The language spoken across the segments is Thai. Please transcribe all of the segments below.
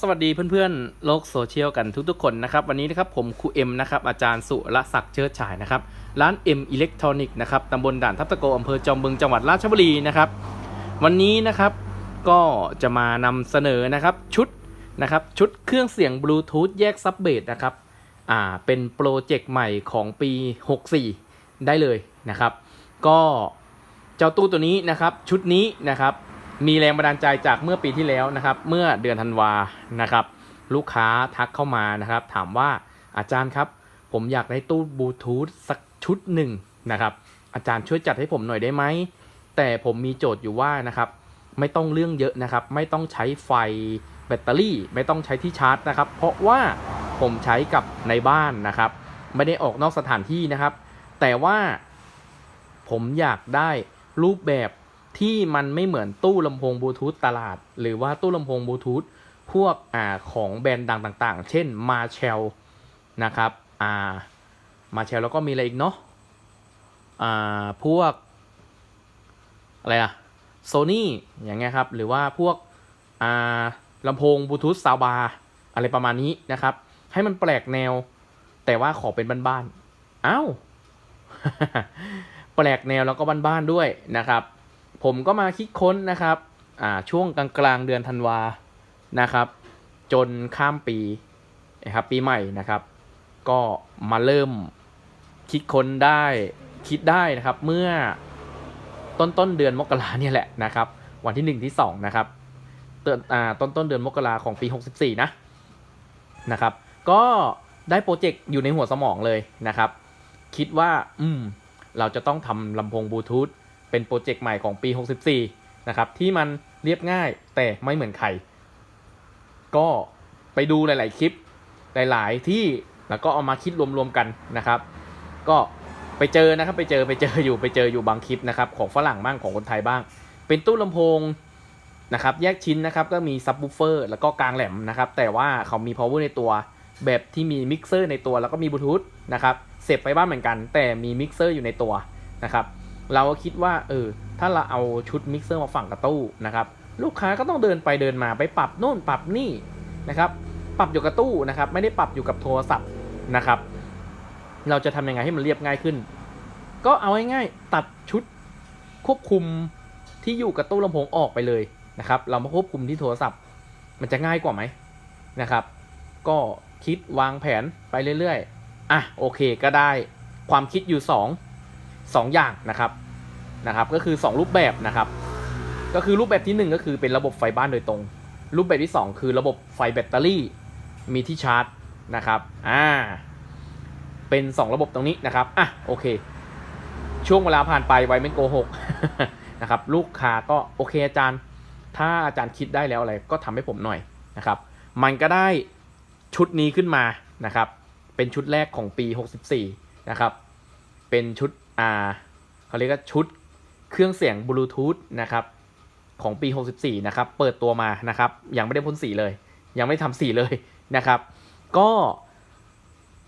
สวัสดีเพื่อนๆ โลกโซเชียลกันทุกๆคนนะครับวันนี้นะครับผมครูเอ็มนะครับอาจารย์สุรศักดิ์เชิดฉายนะครับร้านเอ็มอิเล็กทรอนิกส์นะครับตำบลด่านทับตะโกอำเภอจอมบึงจังหวัดราชบุรีนะครับวันนี้นะครับก็จะมานำเสนอนะครับชุดนะครับชุดเครื่องเสียงบลูทูธแยกซับเบสนะครับอ่าเป็นโปรเจกต์ใหม่ของปี 64 ได้เลยนะครับ ก็เจ้าตู้ตัวนี้นะครับชุดนี้นะครับ มีแรงบันดาลใจจากเมื่อปีที่แล้วนะครับ เมื่อเดือนธันวานะครับ ลูกค้าทักเข้ามานะครับ ถามว่าอาจารย์ครับ ผมอยากได้ตู้บลูทูธสักชุดหนึ่งนะครับ อาจารย์ช่วยจัดให้ผมหน่อยได้ไหม แต่ผมมีโจทย์อยู่ว่านะครับ ไม่ต้องเรื่องเยอะนะครับ ไม่ต้องใช้ไฟแบตเตอรี่ ไม่ต้องใช้ที่ชาร์จนะครับ เพราะว่าผมใช้กับในบ้านนะครับ ไม่ได้ออกนอกสถานที่นะครับ แต่ว่าผมอยากได้รูปแบบ ที่มันไม่เหมือนตู้ลำโพงบลูทูธตลาด หรือว่าตู้ลำโพงบลูทูธพวกอ่าของแบรนด์ดังต่าง ๆ เช่น m a r s h a l นะครับอ่า m a r s h a l แล้วก็มีอะไรอีกเนาะอ่าพวกอะไรอะโซนี่อย่างเงี้ยครับหรือว่าพวกอ่าลำโพงบลูทูธซาวบาอะไรประมาณนี้นะครับ ให้มันแปลกแนว แต่ว่าขอเป็นบ้านๆอ้าวแปลกแนวแล้วก็บ้านๆด้วยนะครับ ผมก็มาคิดค้นนะครับอ่าช่วงกลางๆเดือนธันวานะครับ จนข้ามปีนะครับปีใหม่นะครับ ก็มาเริ่มคิดค้นได้คิดได้นะครับเมื่อต้นต้นเดือนมกราเนี่ยแหละนะครับ วันที่ 1 ที่ 2 นะครับเตือนอ่าต้นต้นเดือนมกราของปี 64 นะนะครับ ก็ได้โปรเจกต์อยู่ในหัวสมองเลยนะครับ คิดว่า อืม เราจะต้องทำลำโพงบลูทูธ เป็นโปรเจกต์ใหม่ของปี 64 นะครับ ที่มันเรียบง่ายแต่ไม่เหมือนใคร ก็ไปดูหลาย ๆ คลิปหลาย ๆ ที่แล้วก็เอามาคิดรวม ๆ กันนะครับ ก็ไปเจอนะครับไปเจอไปเจออยู่ไปเจออยู่บางคลิปนะครับของฝรั่งบ้างของคนไทยบ้าง เป็นตู้ลำโพงนะครับแยกชิ้นนะครับก็มีซับ w ูเฟอร์แล้วก็กลางแหลมนะครับแต่ว่าเขามี power ในตัวแบบที่มีมิกเซอร์ในตัวแล้วก็มีบลูทูธนะครับเสียบไปบ้านเหมือนกัน แต่มีมิกเซอร์อยู่ในตัวนะครับ เราก็คิดว่าเออถ้าเราเอาชุดมิกเซอร์มาฝังกับตู้นะครับลูกค้าก็ต้องเดินไปเดินมาไปปรับโน่นปรับนี่นะครับปรับอยู่กับตู้นะครับไม่ได้ปรับอยู่กับโทรศัพท์นะครับ เราจะทำยังไงให้มันเรียบง่ายขึ้น ก็เอาง่ายๆตัดชุดควบคุมที่อยู่กับตู้ลำโพงออกไปเลยนะครับ เรามาควบคุมที่โทรศัพท์ มันจะง่ายกว่าไหมนะครับ ก็คิดวางแผนไปเรื่อยๆอะโอเคก็ได้ความคิดอยู่ 2 2 อย่างนะครับนะครับ ก็คือ 2 รูปแบบนะครับ ก็คือรูปแบบที่ 1 ก็คือเป็นระบบไฟบ้านโดยตรง รูปแบบที่ 2 คือระบบไฟแบตเตอรี่มีที่ชาร์จนะครับอ่าเป็น 2 ระบบตรงนี้นะครับอะโอเค ช่วงเวลาผ่านไปไวไม่โกหกนะครับลูกค้าก็โอเคอาจารย์ ถ้าอาจารย์คิดได้แล้วอะไรก็ทำให้ผมหน่อยนะครับ มันก็ได้ชุดนี้ขึ้นมานะครับ เป็นชุดแรกของปี 64 นะครับ เป็นชุด อ่าเขาเรียกว่าชุดเครื่องเสียงบลูทูธนะครับของปี 64 นะครับ เปิดตัวมานะครับ ยังไม่ได้พ่นสีเลย ยังไม่ทำสีเลยนะครับ ก็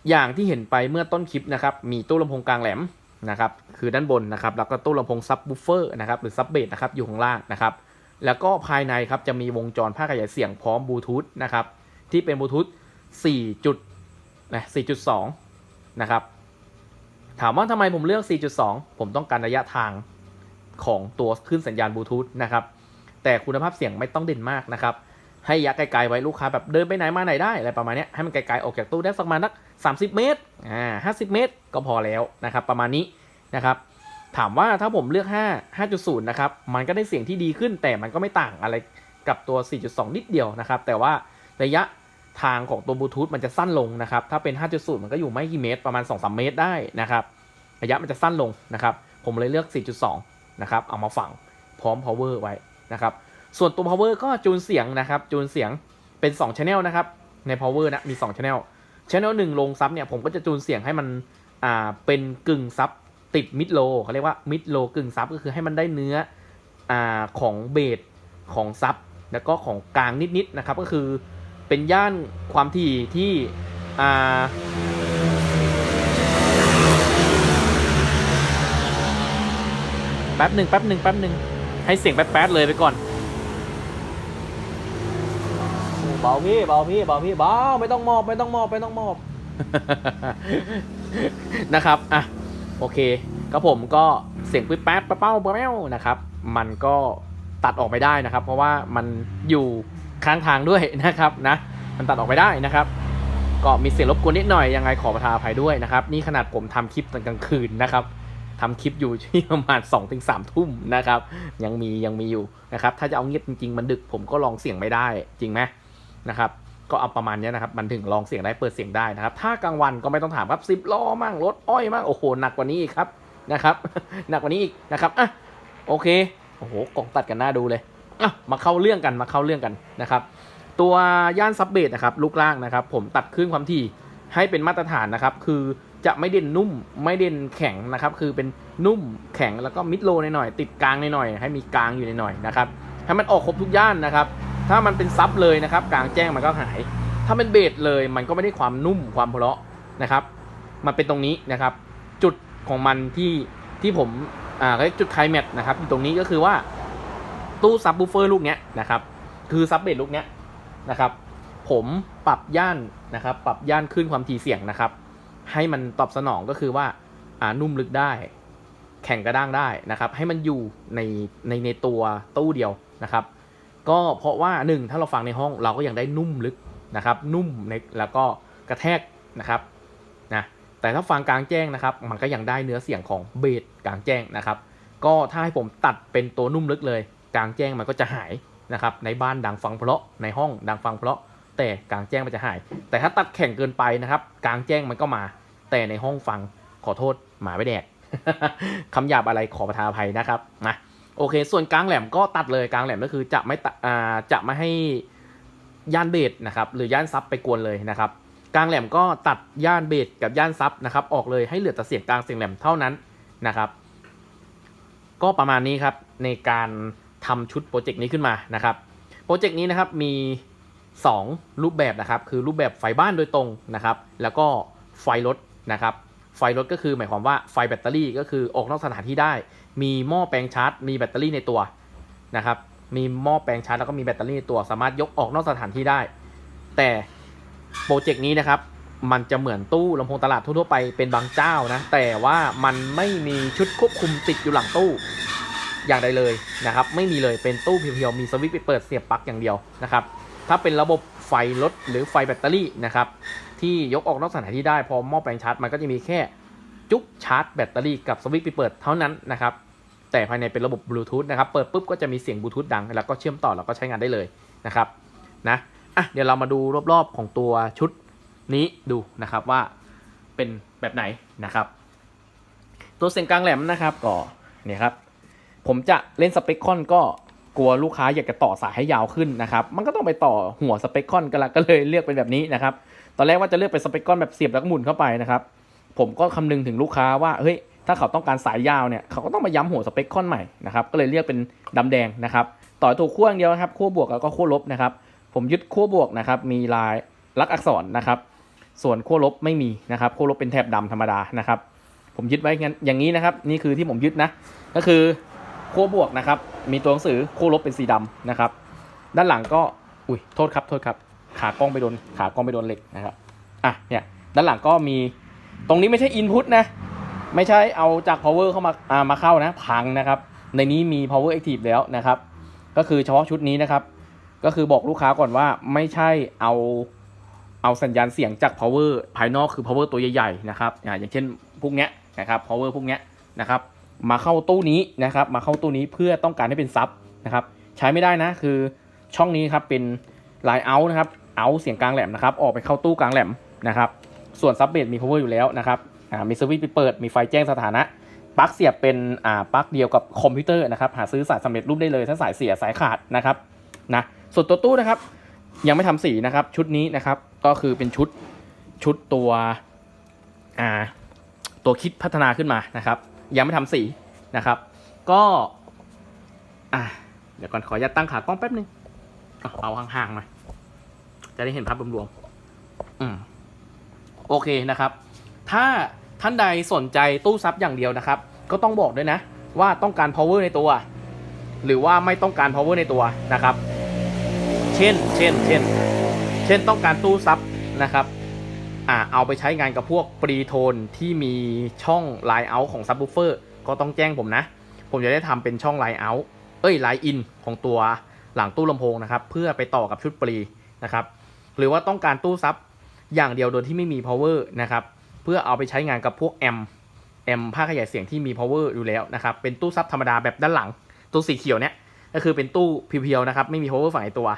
อย่างที่เห็นไปเมื่อต้นคลิปนะครับ มีตู้ลำโพงกลางแหลมนะครับ คือด้านบนนะครับ แล้วก็ตู้ลำโพงซับบูฟเฟอร์นะครับ หรือซับเบสนะครับ อยู่ข้างล่างนะครับ แล้วก็ภายในครับ จะมีวงจรภาคขยายเสียงพร้อมบลูทูธนะครับ ที่เป็นบลูทูธ4จุดนะ4.2 นะครับ ถามว่าทำไมผมเลือก 4.2 ผมต้องการระยะทางของตัวขึ้นสัญญาณบลูทูธนะครับ แต่คุณภาพเสียงไม่ต้องเด่นมากนะครับ ให้ระยะไกลๆไว้ลูกค้าแบบเดินไปไหนมาไหนได้อะไรประมาณนี้ให้มันไกลๆออกจากตู้ได้สักประมาณนัก 30 เมตร อ่า 50 เมตร ก็พอแล้วนะครับ ประมาณนี้นะครับถามว่าถ้าผมเลือก 5 5.0 นะครับ มันก็ได้เสียงที่ดีขึ้น แต่มันก็ไม่ต่างอะไรกับตัว 4.2 นิดเดียวนะครับ แต่ว่าระยะ ทางของตัวบลูทูธมันจะสั้นลงนะครับ ถ้าเป็น 5.0 มันก็อยู่ไม่กี่เมตร ประมาณ 2-3 เมตรได้นะครับ ระยะมันจะสั้นลงนะครับ ผมเลยเลือก 4.2 นะครับ เอามาฝังพร้อม power ไว้นะครับ ส่วนตัว power ก็จูนเสียงนะครับ จูนเสียงเป็น 2 channel นะครับ ใน power นะ มี 2 channel channel 1 ลงซับเนี่ยผมก็จะจูนเสียงให้มัน อ่า เป็นกึ่งซับติดมิดโลเขาเรียกว่ามิดโลกึ่งซับก็คือให้มันได้เนื้อ อ่า ของเบสของซับแล้วก็ของกลางนิดๆนะครับ ก็คือ เป็นย่านความถี่ที่อ่าแป๊บหนึ่งแป๊บหนึ่งแป๊บหนึ่งให้เสียงแป๊ดๆเลยไปก่อนโอ้เบาพี่เบาพี่เบาพี่เบาไม่ต้องมอบไม่ต้องมอบไม่ต้องมอบนะครับอะโอเคก็ผมก็เสียงปิ๊บแป๊บป๊บเป้าป๊บแป้วนะครับ มันก็ตัดออกไม่ได้นะครับ เพราะว่ามันอยู่ ข้างทางด้วยนะครับนะมันตัดออกไม่ได้นะครับ ก็มีเสียงรบกวนนิดหน่อยยังไงขอประทานอภัยด้วยนะครับ นี่ขนาดผมทำคลิปตอนกลางคืนนะครับทำคลิปอยู่ที่ประมาณ2อถึงสามทุ่มนะครับ ยังมียังมีอยู่นะครับ ถ้าจะเอาเงียบจริงๆ มันดึกผมก็ลองเสียงไม่ได้จริงไหมนะครับก็เอาประมาณนี้นะครับ มันถึงลองเสียงได้เปิดเสียงได้นะครับ ถ้ากลางวันก็ไม่ต้องถามครับสิบล้อมั่งรถอ้อยมั่งโอ้โหหนักกว่านี้อีกครับนะครับ หนักกว่านี้อีกนะครับอะโอเคโอ้โหกล่องตัดกันหน้าดูเลย อะมาเข้าเรื่องกันมาเข้าเรื่องกันนะครับ ตัวย่านซับเบสนะครับลูกล่างนะครับ ผมตัดคลื่นความถี่ให้เป็นมาตรฐานนะครับ คือจะไม่เด่นนุ่มไม่เด่นแข็งนะครับ คือเป็นนุ่มแข็งแล้วก็มิดโลหน่อยๆติดกลางหน่อยๆให้มีกลางอยู่หน่อยๆนะครับให้มันออกครบทุกย่านนะครับ ถ้ามันเป็นซับเลยนะครับ กลางแจ้งมันก็หาย ถ้าเป็นเบสเลยมันก็ไม่ได้ความนุ่มความเพราะนะครับ มันเป็นตรงนี้นะครับ จุดของมันที่ที่ผมอ่าเรียกจุดไคลแม็กซ์นะครับอยู่ตรงนี้ก็คือว่า ตู้ซับบูเฟอร์ลูกเนี้ยนะครับคือซับเบสลูกเนี้ยนะครับผมปรับย่านนะครับปรับย่านขึ้นความถี่เสียงนะครับ ให้มันตอบสนองก็คือว่าอ่านุ่มลึกได้ แข็งกระด้างได้นะครับ ให้มันอยู่ในในในตัวตู้เดียวนะครับ ก็เพราะว่าหนึ่งถ้าเราฟังในห้องเราก็ยังได้นุ่มลึกนะครับ นุ่มในแล้วก็กระแทกนะครับนะแต่ถ้าฟังกลางแจ้งนะครับ มันก็ยังได้เนื้อเสียงของเบสกลางแจ้งนะครับ ก็ถ้าให้ผมตัดเป็นตัวนุ่มลึกเลย กลางแจ้งมันก็จะหายนะครับในบ้านดังฟังเพราะในห้องดังฟังเพราะ แต่กลางแจ้งมันจะหาย แต่ถ้าตัดแข่งเกินไปนะครับ กลางแจ้งมันก็มา แต่ในห้องฟังขอโทษหมาไม่แดกคำหยาบอะไรขอประทานอภัยนะครับนะโอเค ส่วนกลางแหลมก็ตัดเลยกลางแหลมก็คือจะไม่ตัดจะไม่ให้ย่านเบสนะครับหรือย่านซับไปกวนเลยนะครับกลางแหลมก็ตัดย่านเบสกับย่านซับนะครับออกเลยให้เหลือแต่เสียงกลางเสียงแหลมเท่านั้นนะครับ ก็ประมาณนี้ครับในการ ทำชุดโปรเจกต์นี้ขึ้นมานะครับโปรเจกต์นี้นะครับมี 2 รูปแบบนะครับคือรูปแบบไฟบ้านโดยตรงนะครับแล้วก็ไฟรถนะครับไฟรถก็คือหมายความว่าไฟแบตเตอรี่ก็คือออกนอกสถานที่ได้ มีหม้อแปลงชาร์จ มีแบตเตอรี่ในตัวนะครับมีหม้อแปลงชาร์จแล้วก็มีแบตเตอรี่ในตัวสามารถยกออกนอกสถานที่ได้ แต่โปรเจกต์นี้นะครับมันจะเหมือนตู้ลำโพงตลาดทั่วๆไปเป็นบางเจ้านะแต่ว่ามันไม่มีชุดควบคุมติดอยู่หลังตู้ อย่างใดเลยนะครับไม่มีเลยเป็นตู้เพียวๆมีสวิตช์ไปเปิดเสียบปลั๊กอย่างเดียวนะครับถ้าเป็นระบบไฟรถหรือไฟแบตเตอรี่นะครับที่ยกออกนอกสถานที่ได้พอหม้อแปลงชาร์จมันก็จะมีแค่จุกชาร์จแบตเตอรี่กับสวิตช์ไปเปิดเท่านั้นนะครับแต่ภายในเป็นระบบบลูทูธนะครับเปิดปุ๊บก็จะมีเสียงบลูทูธดัง แล้วก็เชื่อมต่อแล้วก็ใช้งานได้เลยนะครับนะอะเดี๋ยวเรามาดูรอบๆของตัวชุดนี้ดูนะครับว่าเป็นแบบไหนนะครับ ตัวเสียงกลางแหลมนะครับก็เนี่ยครับ ผมจะเล่นสเปคคอนก็กลัวลูกค้าอยากจะต่อสายให้ยาวขึ้นนะครับมันก็ต้องไปต่อหัวสเปคคอนกันละก็เลยเลือกเป็นแบบนี้นะครับตอนแรกว่าจะเลือกเป็นสเปคคอนแบบเสียบแล้วก็หมุนเข้าไปนะครับผมก็คำนึงถึงลูกค้าว่าเฮ้ยถ้าเขาต้องการสายยาวเนี่ยเขาก็ต้องมาย้ำหัวสเปคคอนใหม่นะครับก็เลยเรียกเป็นดำแดงนะครับต่อตัวขั้วอย่างเดียวนะครับขั้วบวกแล้วก็ขั้วลบนะครับผมยึดขั้วบวกนะครับมีลายลักอักษรนะครับส่วนขั้วลบไม่มีนะครับขั้วลบเป็นแถบดำธรรมดานะครับผมยึดไว้กันอย่างนี้นะครับนี่คือที่ผมยึดนะก็คือ ขั้วบวกนะครับ มีตัวหนังสือขั้วลบเป็นสีดำนะครับ ด้านหลังก็ อุ้ย โทษครับ โทษครับ ขากล้องไปโดน ขากล้องไปโดนเหล็กนะครับ อะ เนี่ย ด้านหลังก็มี ตรงนี้ไม่ใช่ input นะ ไม่ใช่เอาจาก power เข้ามา อ่า มาเข้านะ พังนะครับ ในนี้มี power active แล้วนะครับ ก็คือเฉพาะชุดนี้นะครับ ก็คือบอกลูกค้าก่อนว่าไม่ใช่เอา เอาสัญญาณเสียงจาก power ภายนอกคือ power ตัวใหญ่ๆนะครับ อ่า อย่างเช่นพวกเนี้ยนะครับ power พวกเนี้ยนะครับ มาเข้าตู้นี้นะครับมาเข้าตู้นี้เพื่อต้องการให้เป็นซับนะครับใช้ไม่ได้นะคือช่องนี้ครับเป็นไลน์เอานะครับเอาเสียงกลางแหลมนะครับออกไปเข้าตู้กลางแหลมนะครับส่วนซับเบสมี power อยู่แล้วนะครับมีสวิตช์ไปเปิดมีไฟแจ้งสถานะปลั๊กเสียบเป็นอ่าปลั๊กเดียวกับคอมพิวเตอร์นะครับหาซื้อสายสำเร็จรูปได้เลยถ้าสายเสียสายขาดนะครับนะส่วนตัวตู้นะครับยังไม่ทำสีนะครับชุดนี้นะครับก็คือเป็นชุดชุดตัวอ่าตัวคิดพัฒนาขึ้นมานะครับ ยังไม่ทำสีนะครับ ก็อะเดี๋ยวก่อนขออนุญาตตั้งขากล้องแป๊บนึงเอาเอาห่างๆหน่อยจะได้เห็นภาพรวมๆอืมโอเคนะครับ ถ้าท่านใดสนใจตู้ซับอย่างเดียวนะครับ ก็ต้องบอกด้วยนะ ว่าต้องการ power ในตัว หรือว่าไม่ต้องการ power ในตัวนะครับ เช่น เช่น เช่น เช่นต้องการตู้ซับนะครับ อ่าเอาไปใช้งานกับพวกปรีโทนที่มีช่องไลน์เอาของซับ w ูเฟอร์ก็ต้องแจ้งผมนะ ผมจะได้ทำเป็นช่องไลน์เอาเอ้ยไลน์อินของตัวหลังตู้ลำโพงนะครับ เพื่อไปต่อกับชุดปรีนะครับ หรือว่าต้องการตู้ซับอย่างเดียวโดยที่ไม่มี power นะครับ เพื่อเอาไปใช้งานกับพวกแอมแอมภาขยายเสียงที่มี power อยู่แล้วนะครับ เป็นตู้ซับธรรมดาแบบด้านหลัง ตู้สีเขียวเนี้ยก็คือเป็นตู้เพียวๆนะครับ ไม่มี power ฝั่งในตัว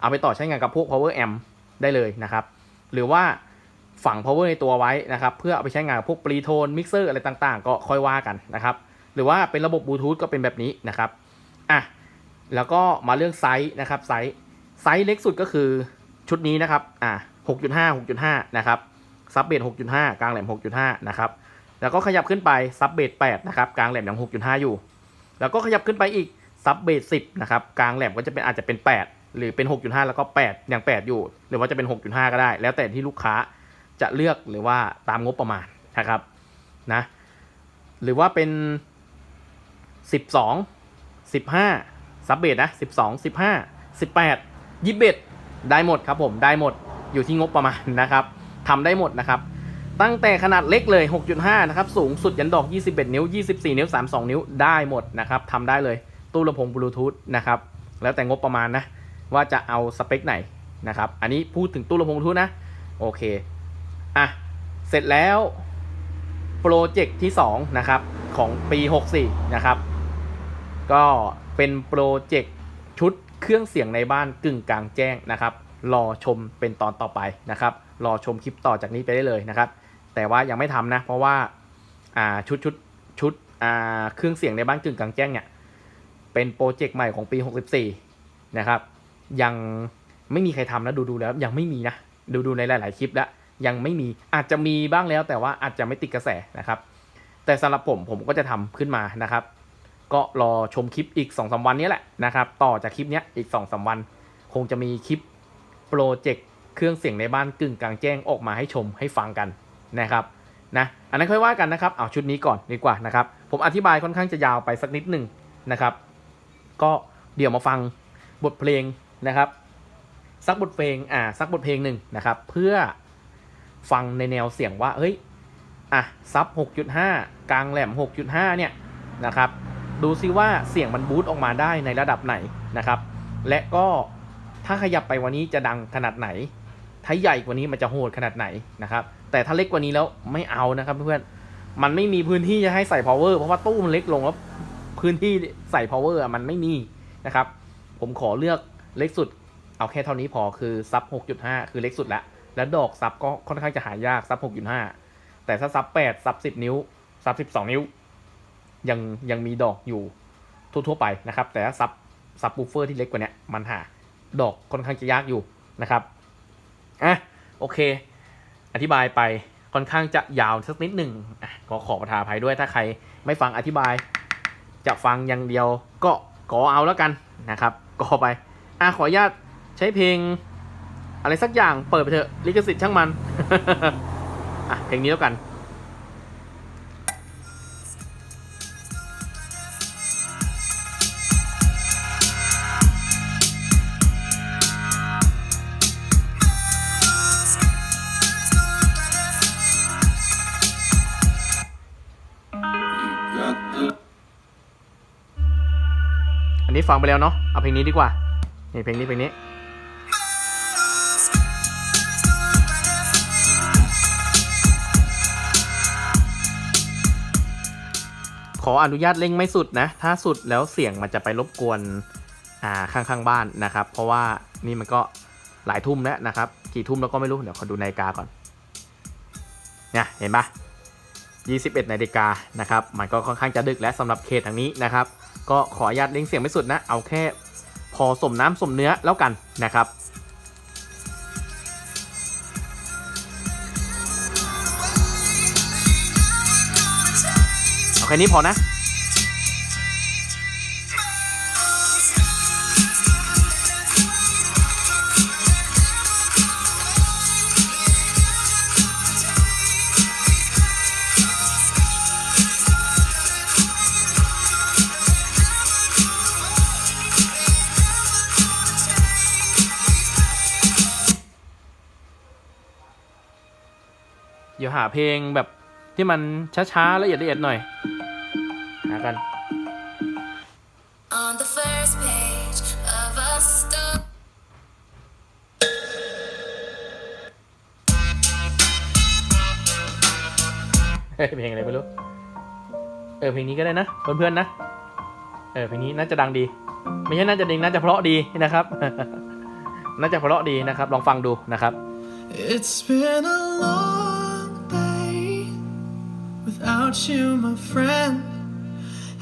เอาไปต่อใช้งานกับพวก power amp ได้เลยนะครับ หรือว่า ฝัง power ในตัวไว้นะครับเพื่อเอาไปใช้งานพวกปรีโทนมิกเซอร์อะไรต่างๆ ก็ค่อยว่ากันนะครับหรือว่าเป็นระบบบลูทูธก็เป็นแบบนี้นะครับอะแล้วก็มาเรื่องไซส์นะครับไซส์ไซส์เล็กสุดก็คือชุดนี้นะครับอะ6.5 6.5 นะครับซับเบส6.5 กลางแหลม 6.5 นะครับ แล้วก็ขยับขึ้นไปซับเบส8นะครับ กลางแหลมยัง 6.5 อยู่ แล้วก็ขยับขึ้นไปอีกซับเบส10 นะครับ กลางแหลมก็จะเป็นอาจจะเป็น 8 หรือเป็น 6.5 แล้วก็ 8 อย่าง 8 อยู่ หรือว่าจะเป็น 6.5 ก็ได้ แล้วแต่ที่ลูกค้า จะเลือกหรือว่าตามงบประมาณนะครับนะหรือว่าเป็น 12 15ซับเบสนะ12 15 18 21 ได้หมดครับผมได้หมดอยู่ที่งบประมาณนะครับทำได้หมดนะครับ ตั้งแต่ขนาดเล็กเลย 6.5 นะครับ สูงสุดยันดอก 21 นิ้ว 24 นิ้ว 32 นิ้วได้หมดนะครับทำได้เลยตู้ลำโพงบลูทูธนะครับ แล้วแต่งบประมาณนะ ว่าจะเอาสเปคไหนนะครับ อันนี้พูดถึงตู้ลำโพงบลูทูธนะ โอเค อะ เสร็จแล้ว โปรเจกต์ที่ 2 นะครับ ของปี 64 นะครับ ก็เป็นโปรเจกต์ชุดเครื่องเสียงในบ้านกึ่งกลางแจ้งนะครับ รอชมเป็นตอนต่อไปนะครับ รอชมคลิปต่อจากนี้ไปได้เลยนะครับ แต่ว่ายังไม่ทำนะ เพราะว่าอ่าชุดชุดชุดอ่าเครื่องเสียงในบ้านกึ่งกลางแจ้งเนี่ย เป็นโปรเจกต์ใหม่ของปี 64 นะครับ ยังไม่มีใครทำนะดูดูแล้วยังไม่มีนะ ดูดูในหลาย ๆ คลิปแล้ว ยังไม่มีอาจจะมีบ้างแล้วแต่ว่าอาจจะไม่ติดกระแสนะครับ แต่สำหรับผมผมก็จะทำขึ้นมานะครับ ก็รอชมคลิปอีก2อสวันนี้แหละนะครับ ต่อจากคลิปนี้อีก2อสวัน คงจะมีคลิปโปรเจกต์เครื่องเสียงในบ้านกึ่งกลางแจ้งออกมาให้ชมให้ฟังกันนะครับนะอันนั้นค่อยว่ากันนะครับเอาชุดนี้ก่อนดีกว่านะครับ ผมอธิบายค่อนข้างจะยาวไปสักนิดหนึ่งนะครับ ก็เดี๋ยวมาฟังบทเพลงนะครับ สักบทเพลงอ่าสักบทเพลงหนึ่งนะครับ เพื่อ ฟังในแนวเสียงว่า เฮ้ย อะ ซับ 6.5 กลางแหลม 6.5 เนี่ยนะครับ ดูซิว่าเสียงมันบูตออกมาได้ในระดับไหนนะครับ และก็ถ้าขยับไปวันนี้จะดังขนาดไหน ถ้าใหญ่กว่านี้มันจะโหดขนาดไหนนะครับ แต่ถ้าเล็กกว่านี้แล้วไม่เอานะครับเพื่อนๆ มันไม่มีพื้นที่จะให้ใส่ power เพราะว่าตู้มันเล็กลงแล้วพื้นที่ใส่ power มันไม่มีนะครับ ผมขอเลือกเล็กสุด เอาแค่เท่านี้พอคือซับ 6.5 คือเล็กสุดแล้ว แล้วดอกซับก็ค่อนข้างจะหายากซับ6.5แต่ถ้าซับ8ซับ10นิ้วซับ12นิ้ว ยังยังมีดอกอยู่ทั่วๆไปนะครับ แต่ถ้าซับซับ w ูเฟอร์ที่เล็กกว่านี้มันหาดอกค่อนข้างจะยากอยู่นะครับอะโอเค อธิบายไปค่อนข้างจะยาวสักนิดหนึ่งอะก็ขอประทานอภัยด้วยถ้าใครไม่ฟังอธิบาย จะฟังอย่างเดียวก็ก็เอาแล้วกันนะครับก็ไปอะขออนุญาตใช้เพลง อะไรสักอย่างเปิดไปเถอะลิขสิทธิ์ช่างมัน อะเพลงนี้แล้วกัน อันนี้ฟังไปแล้วเนาะเอาเพลงนี้ดีกว่านี่เพลงนี้เพลงนี้ ขออนุญาตเร่งไม่สุดนะ ถ้าสุดแล้วเสียงมันจะไปรบกวนอ่าข้างๆบ้านนะครับ เพราะว่านี่มันก็หลายทุ่มแล้วนะครับ กี่ทุ่มแล้วก็ไม่รู้ เดี๋ยวขอดูนาฬิกาก่อนเนี่ยเห็นปะ21นาฬิกานะครับ มันก็ค่อนข้างจะดึกแล้วสำหรับเขตทางนี้นะครับ ก็ขออนุญาตเร่งเสียงไม่สุดนะ เอาแค่พอสมน้ำสมเนื้อแล้วกันนะครับ ค่นี้พอนะ เดี๋ยวหาเพลงแบบที่มันช้าๆละเอียดละเอียดหน่อย หากัน On the first page of a story. เฮ้ยเพลงอะไรไม่รู้ เออเพลงนี้ก็ได้นะเพื่อนๆนะ เออเพลงนี้น่าจะดังดี ไม่ใช่น่าจะดังน่าจะเพราะดีนะครับ น่าจะเพราะดีนะครับ ลองฟังดูนะครับ It's been a long day without you, my friend.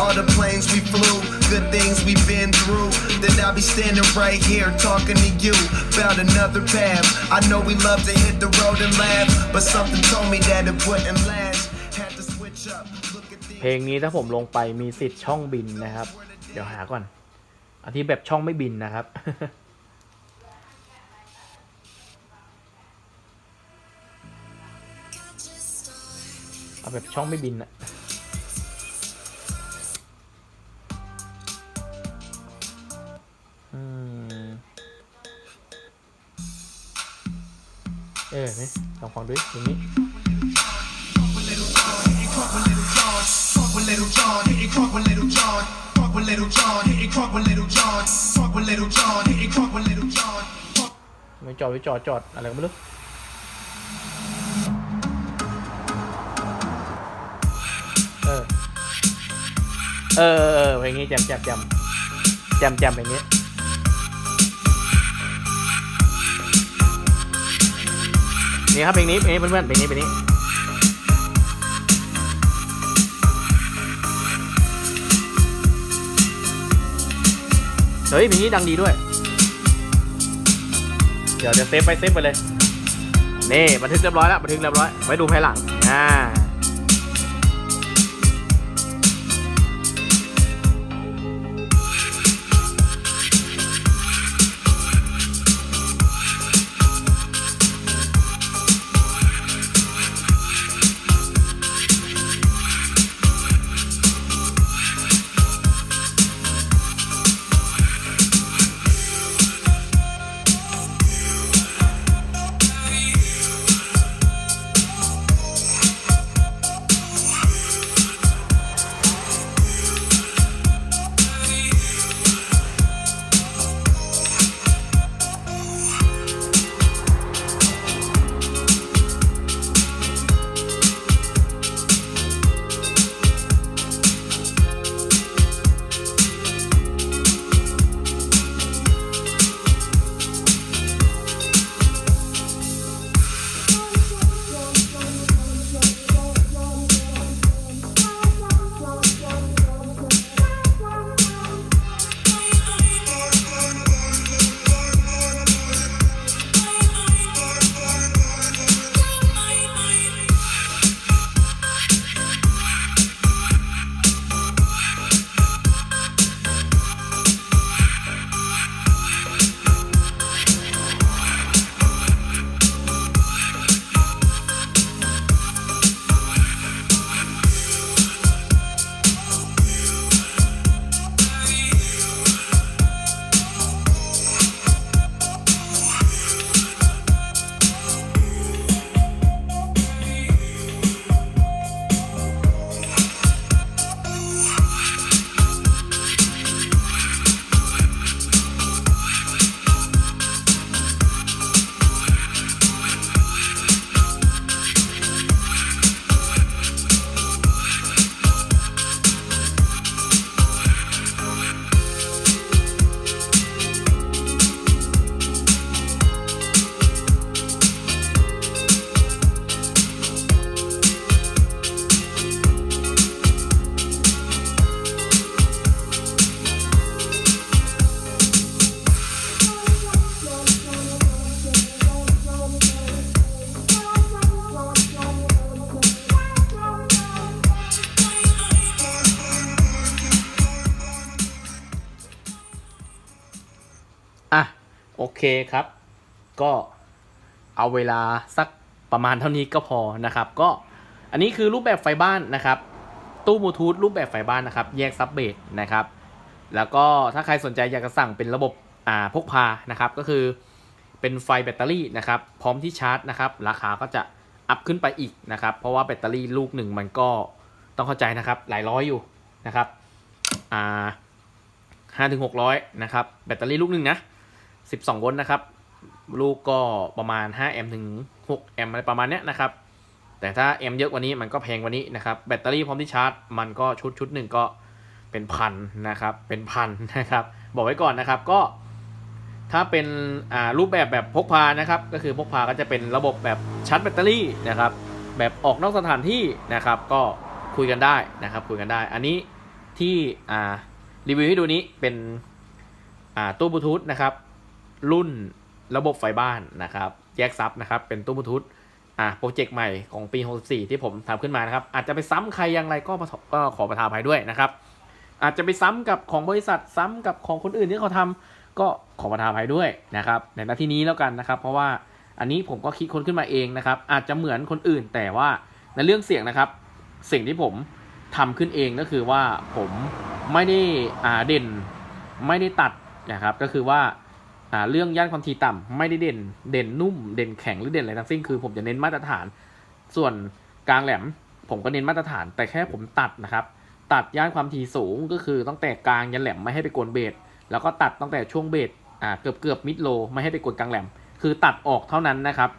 All the planes we flew, good things we've been through. Then I'll be standing right here talking to you about another path. I know we love to hit the road and laugh, but something told me that it wouldn't last. Had to switch up, เพลงนี้ถ้าผมลงไปมีสิทธิ์ช่องบินนะครับ เดี๋ยวหาก่อนเอาที่แบบช่องไม่บินนะครับ เอาแบบช่องไม่บินอะ Little John, hitting crunk with Little John. ไม่จอดไม่จอดจอดอะไรก็ไม่รู้เออ เออเออเออเพลงนี้แจมแจมแจมแจมแจมเพลงนี้ นี่ครับเพลงนี้เพลงนี้เพื่อนๆเพลงนี้เพลงนี้เฮ้ยเพลงนี้ดังดีด้วย เดี๋ยวเดี๋ยวเซฟไปเซฟไปเลยนี่บันทึกเรียบร้อยแล้วบันทึกเรียบร้อยไว้ดูภายหลังอ่า เคครับ ก็เอาเวลาสักประมาณเท่านี้ก็พอนะครับ ก็อันนี้คือรูปแบบไฟบ้านนะครับ ตู้บลูทูธรูปแบบไฟบ้านนะครับ แยกซับเบสนะครับ แล้วก็ถ้าใครสนใจอยากจะสั่งเป็นระบบอ่าพกพานะครับ ก็คือเป็นไฟแบตเตอรี่นะครับ พร้อมที่ชาร์จนะครับ ราคาก็จะอัพขึ้นไปอีกนะครับ เพราะว่าแบตเตอรี่ลูกหนึ่งมันก็ต้องเข้าใจนะครับ หลายร้อยอยู่นะครับ อ่าห้าถึงหกร้อยนะครับ แบตเตอรี่ลูกหนึ่งนะ สิบสองโวลต์นะครับ ลูกก็ประมาณ 5 แอมป์ถึง 6 แอมป์อะไรประมาณเนี้ยนะครับ แต่ถ้าแอมป์เยอะกว่านี้มันก็แพงกว่านี้นะครับ แบตเตอรี่พร้อมที่ชาร์จ มันก็ชุดชุดหนึ่งก็เป็นพันนะครับ เป็นพันนะครับ บอกไว้ก่อนนะครับ ก็ ถ้าเป็นรูปแบบแบบพกพานะครับ ก็คือพกพาก็จะเป็นระบบแบบชาร์จแบตเตอรี่นะครับ แบบออกนอกสถานที่นะครับ ก็คุยกันได้นะครับ คุยกันได้ อันนี้ที่รีวิวให้ดูนี้เป็นตู้บลูทูธนะครับ รุ่นระบบไฟบ้านนะครับแยกซับนะครับเป็นตู้บลูทูธอ่าโปรเจกต์ใหม่ของปี 64 ที่ผมทำขึ้นมานะครับ อาจจะไปซ้ำใครอย่างไรก็ก็ขอประทานภัยด้วยนะครับ อาจจะไปซ้ำกับของบริษัทซ้ำกับของคนอื่นที่เขาทำก็ขอประทานภัยด้วยนะครับในหน้าที่นี้แล้วกันนะครับ เพราะว่าอันนี้ผมก็คิดค้นขึ้นมาเองนะครับ อาจจะเหมือนคนอื่นแต่ว่าในเรื่องเสียงนะครับ สิ่งที่ผมทำขึ้นเองก็คือว่าผมไม่ได้อ่าเด่นไม่ได้ตัดนะครับ ก็คือว่า อ่าเรื่องย่านความถี่ต่ำไม่ได้เด่นเด่นนุ่มเด่นแข็งหรือเด่นอะไรทั้งสิ้นคือ ผมจะเน้นมาตรฐาน ส่วนกลางแหลม ผมก็เน้นมาตรฐาน แต่แค่ผมตัดนะครับ ตัดย่านความถี่สูงก็คือตั้งแต่กลางยันแหลมไม่ให้ไปกวนเบสแล้วก็ตัดตั้งแต่ช่วงเบสอ่าเกือบเกือบมิดโลไม่ให้ไปกวนกลางแหลม คือตัดออกเท่านั้นนะครับ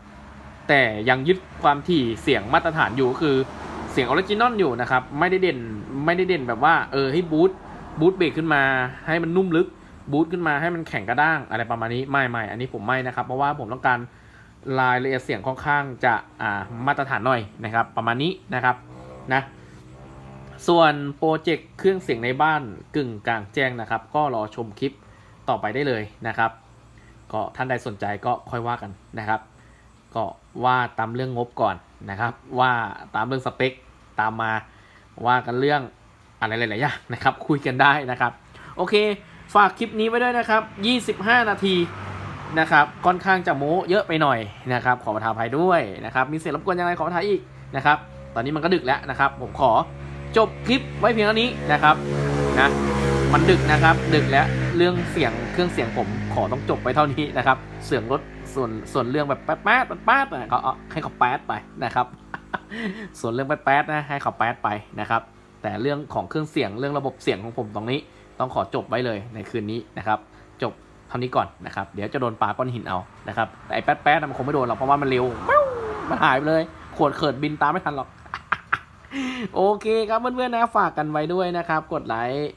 แต่ยังยึดความถี่เสียงมาตรฐานอยู่ก็คือเสียงออริจินอลอยู่นะครับ ไม่ได้เด่นไม่ได้เด่นแบบว่าเออให้บูทบูทเบสขึ้นมาให้มันนุ่มลึก บูทขึ้นมาให้มันแข็งกระด้างอะไรประมาณนี้ไม่ไม่อันนี้ผมไม่นะครับ เพราะว่าผมต้องการรายละเอียดเสียงค่อนข้างจะอ่ามาตรฐานหน่อยนะครับ ประมาณนี้นะครับนะส่วนโปรเจกต์เครื่องเสียงในบ้านกึ่งกลางแจ้งนะครับ ก็รอชมคลิปต่อไปได้เลยนะครับ ก็ท่านใดสนใจก็ค่อยว่ากันนะครับ ก็ว่าตามเรื่องงบก่อนนะครับ ว่าตามเรื่องสเปคตามมาว่ากันเรื่องอะไรหลายๆอย่างนะครับ คุยกันได้นะครับ โอเค ฝากคลิปนี้ไว้ด้วยนะครับ 25 นาทีนะครับ ค่อนข้างจะโม้เยอะไปหน่อยนะครับ ขอประทานอภัยด้วยนะครับ มีเสียงรบกวนยังไงขอประทานอีกนะครับ ตอนนี้มันก็ดึกแล้วนะครับ ผมขอจบคลิปไว้เพียงเท่านี้นะครับนะ มันดึกนะครับ ดึกแล้วเรื่องเสียงเครื่องเสียงผมขอต้องจบไปเท่านี้นะครับ เสียงรถส่วนส่วนเรื่องแบบแป๊ดแป๊ดแป๊ดเนี่ยก็เอาให้เขาแป๊ดไปนะครับ ส่วนเรื่องแป๊ดแป๊ดนะให้เขาแป๊ดไปนะครับ แต่เรื่องของเครื่องเสียงเรื่องระบบเสียงของผมตรงนี้ ต้องขอจบไว้เลยในคืนนี้นะครับ จบเท่านี้ก่อนนะครับ เดี๋ยวจะโดนปลาก้อนหินเอานะครับแต่ไอ้แป๊ดแป๊ดมันคงไม่โดนหรอกเพราะว่ามันเร็วมันหายไปเลยขวดเขิดบินตามไม่ทันหรอก โอเคครับเพื่อนๆนะฝากกันไว้ด้วยนะครับ กดไลค์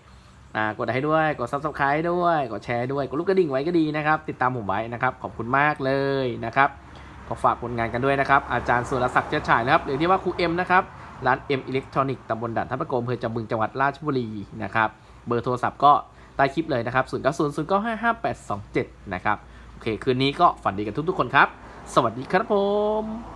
อ่ากดให้ด้วยกด subscribe ด้วยกดแชร์ด้วยกดลูกกระดิ่งไว้ก็ดีนะครับ ติดตามผมไว้นะครับ ขอบคุณมากเลยนะครับขอฝากผลงานกันด้วยนะครับ อาจารย์สุรศักดิ์เจ้าฉายนะครับหรือที่ว่าครูเอ็มนะครับร้านเอ็มอิเล็กทรอนิกส์ตำบลด่านทับประโกมอำเภอจำบึงจังหวัดราชบุรีนะครับ เบอร์โทรศัพท์ก็ใต้คลิปเลยนะครับ0 9 0 0 9 5 5 8 2 7 นะครับ โอเค คืนนี้ก็ฝันดีกันทุกๆคนครับ สวัสดีครับผม